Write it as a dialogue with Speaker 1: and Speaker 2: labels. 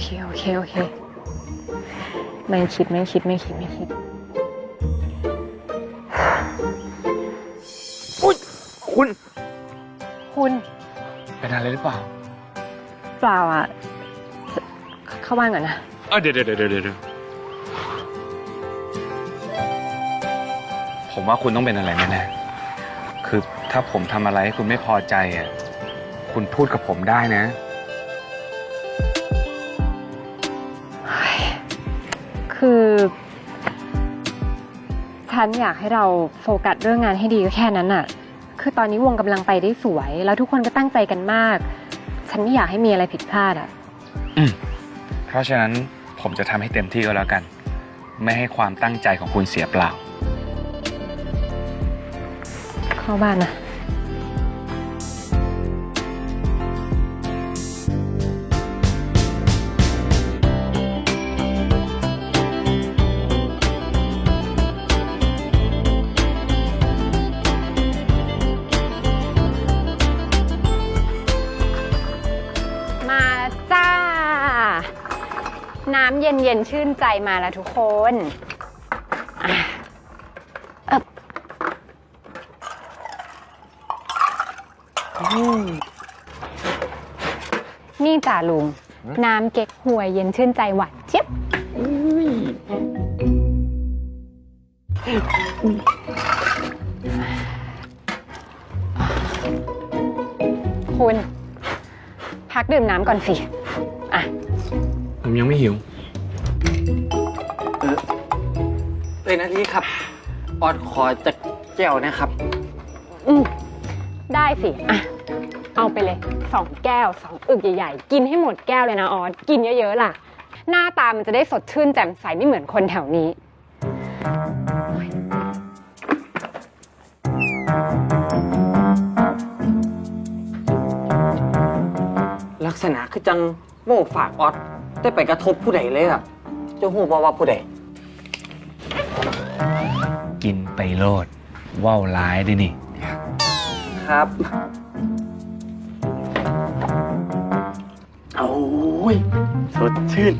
Speaker 1: เค โอเค โอเค ไม่คิด ไม่คิด ไม่คิด ไม่คิด
Speaker 2: อุ๊ยคุณ
Speaker 1: คุณ
Speaker 2: เป็นอะไรหรือเปล่า
Speaker 1: เปล่าอะ เข้าบ้านก่อนนะ
Speaker 2: เออเดี๋ยวเดี๋ยวเดี๋ยวเดี๋ยวผมว่าคุณต้องเป็นอะไรแน่ๆคือถ้าผมทำอะไรให้คุณไม่พอใจอะ คุณพูดกับผมได้นะ
Speaker 1: คือ ฉันอยากให้เราโฟกัสเรื่องงานให้ดีก็แค่นั้นน่ะคือตอนนี้วงกำลังไปได้สวย แล้วทุกคนก็ตั้งใจกันมาก ฉันไม่อยากให้มีอะไรผิดพลาดอะ
Speaker 2: อืมเพราะฉะนั้นผมจะทำให้เต็มที่ก็แล้วกัน ไม่ให้ความตั้งใจของคุณเสียเปล่า
Speaker 1: เข้าบ้านนะ น้ำเย็นเย็นๆชื่นใจมาแล้วทุกคนอะเอบอืมนี่จ่าลุง น้ำเก๊กฮวยเย็นชื่นใจหวานเจี๊ยบคุณ พักดื่มน้ำก่อนสิ อะ
Speaker 2: ผมยังไม่หิว
Speaker 3: เลยนาทีครับ ออดขอจากแก้วนะครับ
Speaker 1: อืมได้สิ อะ เอาไปเลยสองแก้วสองอึกใหญ่ๆ กินให้หมดแก้วเลยนะออสกินเยอะๆล่ะ หน้าตามันจะได้สดชื่นแจ่มใสไม่เหมือนคนแถวนี้
Speaker 3: ลักษณะคือจังโม่ฝากออด ได้ไปกระทบผู้ใดเลยอะเจะหูบอกว่าผู้ใด
Speaker 2: กินไปโลดว่าวร้ายดินี่
Speaker 3: ครับโอ้ยสดชื่น